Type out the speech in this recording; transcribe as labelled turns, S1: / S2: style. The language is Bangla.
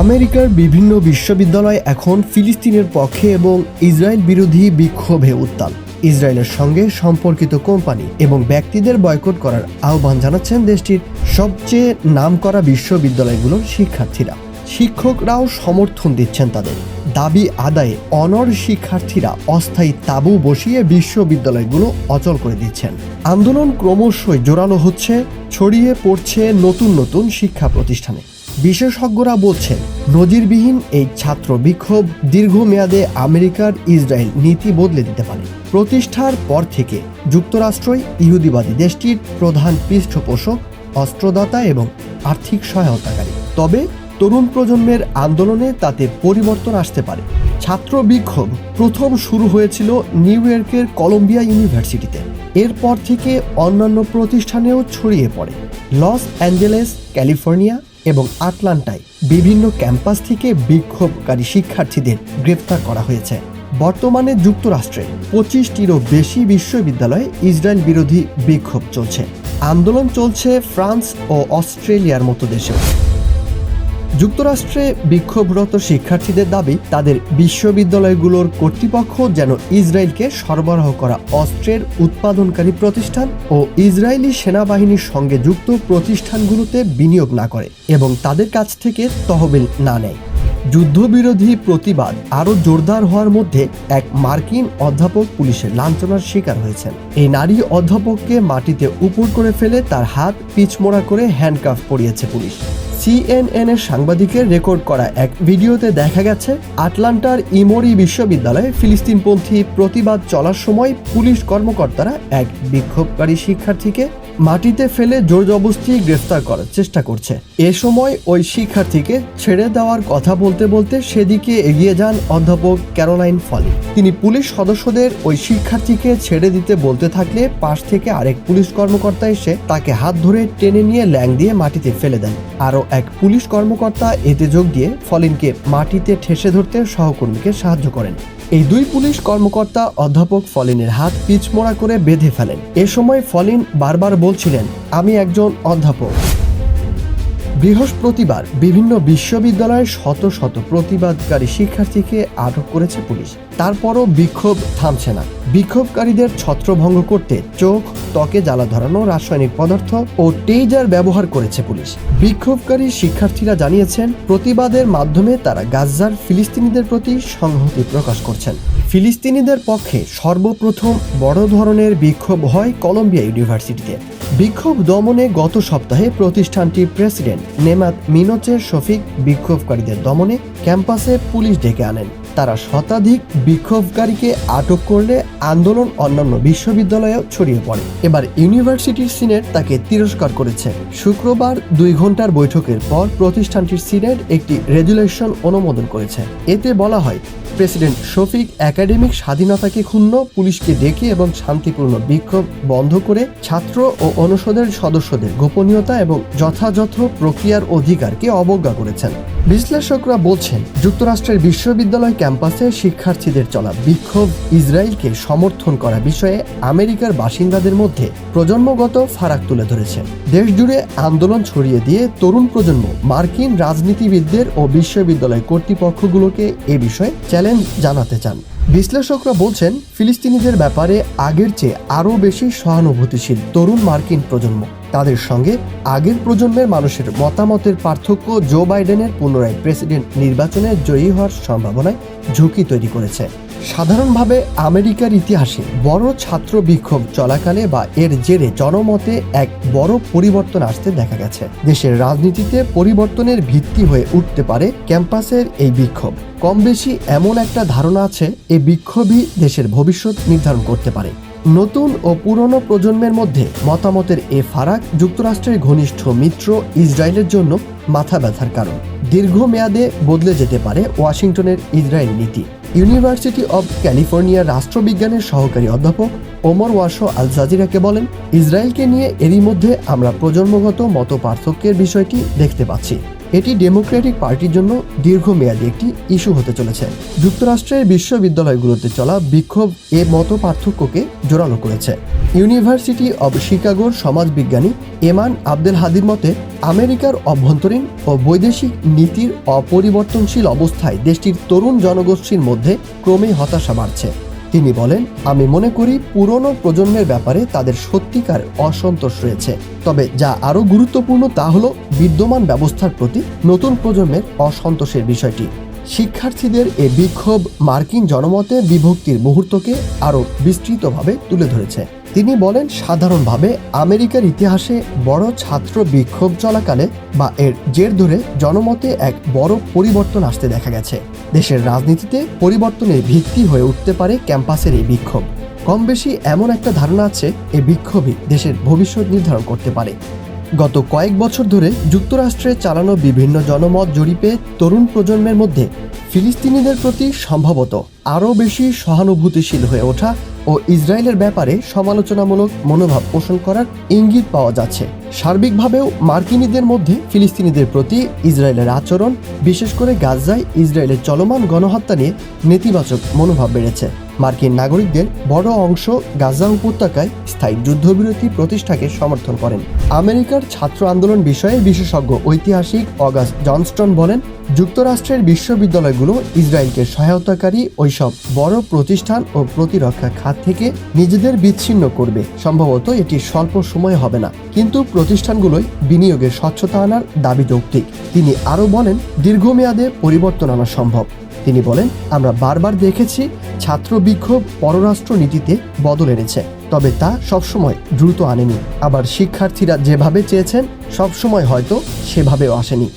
S1: আমেরিকার বিভিন্ন বিশ্ববিদ্যালয় এখন ফিলিস্তিনের পক্ষে এবং ইসরায়েল বিরোধী বিক্ষোভে উত্তাল। ইসরায়েলের সঙ্গে সম্পর্কিত কোম্পানি এবং ব্যক্তিদের বয়কট করার আহ্বান জানাচ্ছেন দেশটির সবচেয়ে নামকরা বিশ্ববিদ্যালয়গুলোর শিক্ষার্থীরা। শিক্ষকরাও সমর্থন দিচ্ছেন তাদের। দাবি আদায়ে অনর শিক্ষার্থীরা অস্থায়ী তাঁবু বসিয়ে বিশ্ববিদ্যালয়গুলো অচল করে দিচ্ছেন। আন্দোলন ক্রমশই জোরালো হচ্ছে, ছড়িয়ে পড়ছে নতুন নতুন শিক্ষা প্রতিষ্ঠানে। বিশেষজ্ঞরা বলছেন, নজিরবিহীন এই ছাত্র বিক্ষোভ দীর্ঘমেয়াদে আমেরিকার ইসরায়েল নীতি বদলে দিতে পারে। প্রতিষ্ঠার পর থেকে যুক্তরাষ্ট্রই ইহুদিবাদী দেশটির প্রধান পৃষ্ঠপোষক, অস্ত্রদাতা এবং আর্থিক সহায়তাকারী। তবে তরুণ প্রজন্মের আন্দোলনে তাতে পরিবর্তন আসতে পারে। ছাত্র বিক্ষোভ প্রথম শুরু হয়েছিল নিউ ইয়র্কের কলম্বিয়া ইউনিভার্সিটিতে। এরপর থেকে অন্যান্য প্রতিষ্ঠানেও ছড়িয়ে পড়ে। লস অ্যাঞ্জেলেস, ক্যালিফোর্নিয়া এবং আটলান্টায় বিভিন্ন ক্যাম্পাস থেকে বিক্ষোভকারী শিক্ষার্থীদের গ্রেপ্তার করা হয়েছে। বর্তমানে যুক্তরাষ্ট্রে পঁচিশটিরও বেশি বিশ্ববিদ্যালয়ে ইসরায়েল বিরোধী বিক্ষোভ চলছে। আন্দোলন চলছে ফ্রান্স ও অস্ট্রেলিয়ার মতো দেশেও। যুক্তরাষ্ট্রে বিক্ষোভরত শিক্ষার্থীদের দাবি, তাদের বিশ্ববিদ্যালয়গুলোর কর্তৃপক্ষ যেন ইসরায়েলকে সরবরাহ করা অস্ত্রের উৎপাদনকারী প্রতিষ্ঠান ও ইসরায়েলি সেনাবাহিনীর সঙ্গে যুক্ত প্রতিষ্ঠানগুলোতে বিনিয়োগ না করে এবং তাদের কাছ থেকে তহবিল না নেয়। যুদ্ধবিরোধী প্রতিবাদ আরও জোরদার হওয়ার মধ্যে এক মার্কিন অধ্যাপক পুলিশের লাঞ্ছনার শিকার হয়েছেন। এই নারী অধ্যাপককে মাটিতে উপর করে ফেলে তার হাত পিচমোড়া করে হ্যান্ডকাফ পরিয়েছে পুলিশ। সিএনএন এর সাংবাদিকের রেকর্ড করা এক ভিডিওতে দেখা গেছে, আটলান্টার ইমোরি বিশ্ববিদ্যালয়ে ফিলিস্তিনপন্থী প্রতিবাদ চলার সময় পুলিশ কর্মকর্তারা এক বিক্ষোভকারী শিক্ষার্থীকে মাটিতে ফেলে জোর জবস্তি গ্রেফতার করার চেষ্টা করছে। এ সময় ওই শিক্ষার্থীকে ছেড়ে দেওয়ার কথা বলতে বলতে সেদিকে এগিয়ে যান অধ্যাপক ক্যারোলাইন ফলি। তিনি পুলিশ সদস্যদের ওই শিক্ষার্থীকে ছেড়ে দিতে বলতে থাকলে পাশ থেকে আরেক পুলিশ কর্মকর্তা এসে তাকে হাত ধরে টেনে নিয়ে ল্যাং দিয়ে মাটিতে ফেলে দেন। আরও এক পুলিশ কর্মকর্তা এতে যোগ দিয়ে ফলিনকে মাটিতে ঠেসে ধরতে সহকর্মীকে সাহায্য করেন। এই দুই পুলিশ কর্মকর্তা অধ্যাপক ফলিনের হাত পিচমোড়া করে বেঁধে ফেলেন। এ সময় ফলিন বারবার বলছিলেন, আমি একজন অধ্যাপক। বৃহস্পতিবার বিভিন্ন বিশ্ববিদ্যালয়ের শত শত প্রতিবাদকারী শিক্ষার্থীকে আটক করেছে পুলিশ। তারপরও বিক্ষোভ থামছে না। বিক্ষোভকারীদের ছত্রভঙ্গ করতে চোখ ত্বকে জ্বালা ধরানো রাসায়নিক পদার্থ ও টেইজার ব্যবহার করেছে পুলিশ। বিক্ষোভকারী শিক্ষার্থীরা জানিয়েছেন, প্রতিবাদের মাধ্যমে তারা গাজার ফিলিস্তিনিদের প্রতি সংহতি প্রকাশ করছেন। ফিলিস্তিনিদের পক্ষে সর্বপ্রথম বড় ধরনের বিক্ষোভ হয় কলম্বিয়া ইউনিভার্সিটিতে। বিক্ষোভ দমনে গত সপ্তাহে প্রতিষ্ঠানটির প্রেসিডেন্ট নেমাত মিনোচের শফিক বিক্ষোভকারীদের দমনে ক্যাম্পাসে পুলিশ ডেকে আনেন। তারা শতাধিক বিক্ষোভকারীকে আটক করলে আন্দোলন অন্যান্য বিশ্ববিদ্যালয়েও ছড়িয়ে পড়ে। এবার ইউনিভার্সিটির সিনেট তাকে তিরস্কার করেছে। শুক্রবার দুই ঘণ্টার বৈঠকের পর প্রতিষ্ঠানটির সিনেট একটি রেজুলেশন অনুমোদন করেছে। এতে বলা হয়, প্রেসিডেন্ট শফিক একাডেমিক স্বাধীনতাকে ক্ষুণ্ণ, পুলিশকে ডেকে এবং শান্তিপূর্ণ বিক্ষোভ বন্ধ করে ছাত্র ও অনুষদের সদস্যদের গোপনীয়তা এবং যথাযথ প্রক্রিয়ার অধিকারকে অবজ্ঞা করেছেন। বিশ্লেষকরা বলছেন, যুক্তরাষ্ট্রের বিশ্ববিদ্যালয় ক্যাম্পাসে শিক্ষার্থীদের চলা বিক্ষোভ, ইসরায়েলকে সমর্থন করা বিষয়ে আমেরিকার বাসিন্দাদের মধ্যে প্রজন্মগত ফারাক তুলে ধরেছে। দেশজুড়ে আন্দোলন ছড়িয়ে দিয়ে তরুণ প্রজন্ম মার্কিন রাজনীতিবিদদের ও বিশ্ববিদ্যালয় কর্তৃপক্ষগুলোকে এ বিষয়ে চ্যালেঞ্জ জানাতে চান। বিশ্লেষকরা বলছেন, ফিলিস্তিনিদের ব্যাপারে আগের চেয়ে আরও বেশি সহানুভূতিশীল তরুণ মার্কিন প্রজন্ম। তাদের সঙ্গে আগের প্রজন্মের মানুষের মতামতের পার্থক্য জো বাইডেনের পুনরায় প্রেসিডেন্ট নির্বাচনে জয়ী হওয়ার সম্ভাবনায় ঝুঁকি তৈরি করেছে। সাধারণভাবে আমেরিকার ইতিহাসে বড় ছাত্র বিক্ষোভ চলাকালে বা এর জেরে জনমতে এক বড় পরিবর্তন আসতে দেখা গেছে। দেশের রাজনীতিতে পরিবর্তনের ভিত্তি হয়ে উঠতে পারে ক্যাম্পাসের এই বিক্ষোভ। কম বেশি এমন একটা ধারণা আছে এই বিক্ষোভই দেশের ভবিষ্যৎ নির্ধারণ করতে পারে। নতুন ও পুরনো প্রজন্মের মধ্যে মতামতের এ ফারাক যুক্তরাষ্ট্রের ঘনিষ্ঠ মিত্র ইসরায়েলের জন্য মাথা ব্যথার কারণ। দীর্ঘমেয়াদে বদলে যেতে পারে ওয়াশিংটনের ইসরায়েল নীতি। ইউনিভার্সিটি অব ক্যালিফোর্নিয়ার রাষ্ট্রবিজ্ঞানের সহকারী অধ্যাপক ওমর ওয়াশো আল জাজিরাকে বলেন, ইসরায়েলকে নিয়ে এরই মধ্যে আমরা প্রজন্মগত মত পার্থক্যের বিষয়টি দেখতে পাচ্ছি। এটি ডেমোক্রেটিক পার্টির জন্য দীর্ঘমেয়াদী একটি ইস্যু হতে চলেছে। যুক্তরাষ্ট্রের বিশ্ববিদ্যালয়গুলোতে চলা বিক্ষোভ এ মত পার্থক্যকে জোরালো করেছে। ইউনিভার্সিটি অব শিকাগোর সমাজবিজ্ঞানী এমান আব্দেল হাদির মতে, আমেরিকার অভ্যন্তরীণ ও বৈদেশিক নীতির অপরিবর্তনশীল অবস্থায় দেশটির তরুণ জনগোষ্ঠীর মধ্যে ক্রমেই হতাশা বাড়ছে। তিনি বলেন, আমি মনে করি পুরনো প্রজন্মের ব্যাপারে তাদের সত্যিকার অসন্তোষ রয়েছে। তবে যা আরও গুরুত্বপূর্ণ তা হল বিদ্যমান ব্যবস্থার প্রতি নতুন প্রজন্মের অসন্তোষের বিষয়টি। শিক্ষার্থীদের এ বিক্ষোভ মার্কিন জনমতে বিভক্তির মুহূর্তকে আরও বিস্তৃতভাবে তুলে ধরেছে। তিনি বলেন, সাধারণভাবে আমেরিকার ইতিহাসে বড় ছাত্র বিক্ষোভ চলাকালে বা এর জের ধরে জনমতে এক বড় পরিবর্তন আসতে দেখা গেছে। দেশের রাজনীতিতে পরিবর্তনের ভিত্তি হয়ে উঠতে পারে ক্যাম্পাসের এই বিক্ষোভ। কম বেশি এমন একটা ধারণা আছে, এ বিক্ষোভই দেশের ভবিষ্যৎ নির্ধারণ করতে পারে। গত কয়েক বছর ধরে যুক্তরাষ্ট্রে চালানো বিভিন্ন জনমত জরিপে তরুণ প্রজন্মের মধ্যে ফিলিস্তিনিদের প্রতি সম্ভবত আরও বেশি সহানুভূতিশীল হয়ে ওঠা ও ইসরায়েলের ব্যাপারে সমালোচনামূলক মনোভাব পোষণ করার ইঙ্গিত পাওয়া যাচ্ছে। সার্বিকভাবেও মার্কিনীদের মধ্যে ফিলিস্তিনিদের প্রতি ইসরায়েলের আচরণ, বিশেষ করে গাজায় ইসরায়েলের চলমান গণহত্যা নিয়ে নেতিবাচক মনোভাব বেড়েছে। মার্কিন নাগরিকদের বড় অংশ গাজা উপত্যকায় স্থায়ী যুদ্ধবিরতি প্রতিষ্ঠাকে সমর্থন করেন। আমেরিকার ছাত্র আন্দোলন বিষয়ে বিশেষজ্ঞ ঐতিহাসিক অগাস্ট জনস্টন বলেন, যুক্তরাষ্ট্রের বিশ্ববিদ্যালয়গুলো ইসরায়েলকে সহায়তাকারী ওইসব বড় প্রতিষ্ঠান ও প্রতিরক্ষা খাত থেকে নিজেদের বিচ্ছিন্ন করবে। সম্ভবত এটি স্বল্প সময় হবে না। কিন্তু প্রতিষ্ঠানগুলোই বিনিয়োগের স্বচ্ছতা আনার দাবি যৌক্তিক। তিনি আরও বলেন, দীর্ঘমেয়াদে পরিবর্তন আনা সম্ভব। তিনি বলেন, আমরা বারবার দেখেছি ছাত্র বিক্ষোভ পররাষ্ট্র নীতিতে বদল এনেছে, তবে তা সবসময় দ্রুত আনেনি। আবার শিক্ষার্থীরা যেভাবে চেয়েছেন, সবসময় হয়তো সেভাবেও আসেনি।